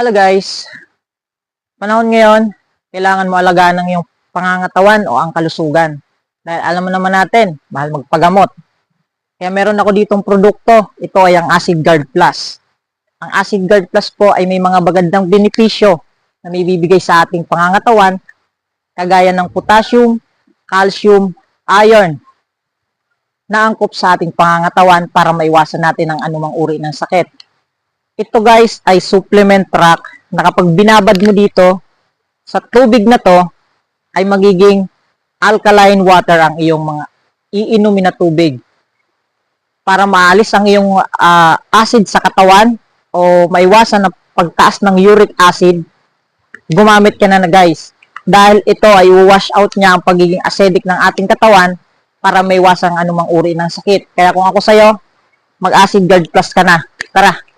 Hello guys. Panahon ngayon, kailangan mo alagaan ng iyong pangangatawan o ang kalusugan. Dahil alam mo naman natin, mahal magpagamot. Kaya meron ako ditong produkto. Ito ay ang Acid Guard Plus. Ang Acid Guard Plus po ay may mga bagandang benepisyo na may bibigay sa ating pangangatawan kagaya ng potassium, calcium, iron na angkop sa ating pangangatawan para maiwasan natin ang anumang uri ng sakit. Ito guys ay supplement track na kapag binabad mo dito sa tubig na to ay magiging alkaline water ang iyong mga iinumin na tubig. Para maalis ang iyong ah, acid sa katawan o maiwasan na pagtaas ng uric acid gumamit ka na na guys. Dahil ito ay wash out niya ang pagiging acidic ng ating katawan para maiwasan ang anumang uri ng sakit. Kaya kung ako sa'yo mag acid guard plus ka na. Tara